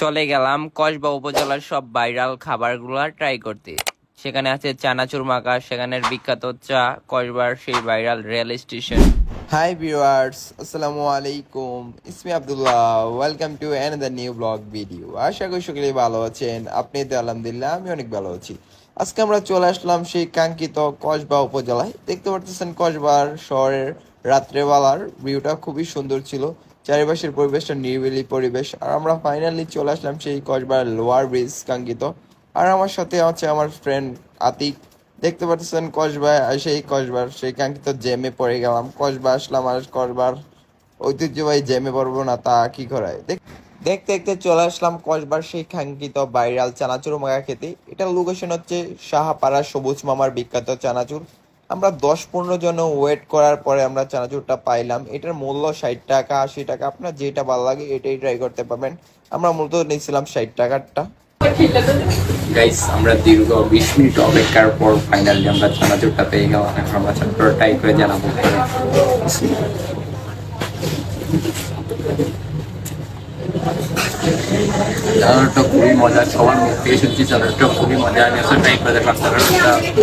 চলে গেলাম কসবা উপজেলার সব ভাইরাল খাবারগুলো ট্রাই করতে। সেখানে আছে চানাচুর মাখা সেখানের বিখ্যাত চা, কসবার সেই viral rail station hi viewers আসসালামু আলাইকুম। Ismi Abdullah welcome to another new blog video আশা করি সকলেই ভালো আছেন। আপনি তো আলহামদুলিল্লাহ আমি অনেক ভালো আছি। আজকে আমরা চলে আসলাম সেই কাঙ্ক্ষিত কসবা উপজেলায়। দেখতে পারতেছেন কসবার শহরের রাত্রেবেলার ভিউটা খুবই সুন্দর ছিল। চারিপাশের পরিবেশটা নিরিবিলি পরিবেশ। আর আমরা ফাইনালি চলে আসলাম সেই কসবার লোয়ার ব্রিজ কাঙ্ক্ষিত। আর আমার সাথে আছে আমার ফ্রেন্ড আতিক। দেখতে পাচ্ছেন কসবা, সেই কসবার, সেই কাঙ্ক্ষিত জেমে পড়ে গেলাম। কসবা আসলাম আর কসবার ঐতিহ্যবাহী জেমে পড়ব না, তা কি করায়? দেখ- দেখতে দেখতে চলে আসলাম কসবার সেই কাঙ্ক্ষিত বাইরাল চানাচুর মাখা খেতে। এটার লোকেশন হচ্ছে সাহাপাড়া সবুজ মামার বিখ্যাত চানাচুর। আমরা দশ পনেরো জন ওয়েট করার পরে আমরা চানাচুরটা পাইলাম। এটার মূল্য ষাট টাকা, আশি টাকা, আপনার যেটা ভালো লাগে এটাই ট্রাই করতে পারবেন। আমরা মূলত নিয়েছিলাম ষাট টাকারটা। গাইস আমরা দীর্ঘ বিশ মিনিট অপেক্ষার পর ফাইনালি আমরা চানাচুরটা পেয়ে গেলাম। এখন আমরা চানাচুর করে জানাব। খুবই মজা সবার শুনছি খুবই মজা। দেখলাম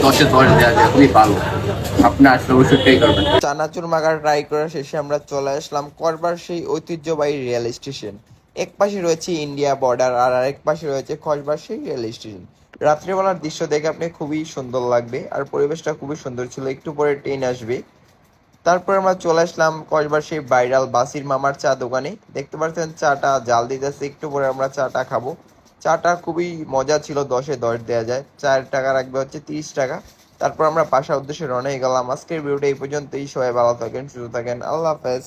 দশে দশ দেওয়া যায়, খুবই ভালো। চানাচুর মাখা ট্রাই করার শেষে আমরা চলে আসলাম করবার সেই ঐতিহ্যবাহী রেল স্টেশন এক পাশে রয়েছে ইন্ডিয়া বর্ডার আর আরেক পাশে রয়েছে খসবার সেই রেল স্টেশন রাত্রিবেলার দৃশ্য দেখে আপনি খুবই সুন্দর লাগবে আর পরিবেশটা খুবই সুন্দর ছিল। একটু পরে ট্রেন আসবে। তারপর আমরা চলে আসলাম কয়েকবার সেই ভাইরাল বাসির মামার চা দোকানে। দেখতে পাচ্ছেন, চাটা জাল দিতেছে, একটু পরে আমরা চাটা খাব। চাটা খুবই মজা ছিল, দশে দশ দেওয়া যায়। চার টাকা রাখবে হচ্ছে তিরিশ টাকা। তারপর আমরা বাসার উদ্দেশ্যে রনে গেলাম। আজকের ভিডিওটা এই পর্যন্তই। সবাই ভালো থাকেন, সুস্থ থাকেন। আল্লাহ হাফেজ।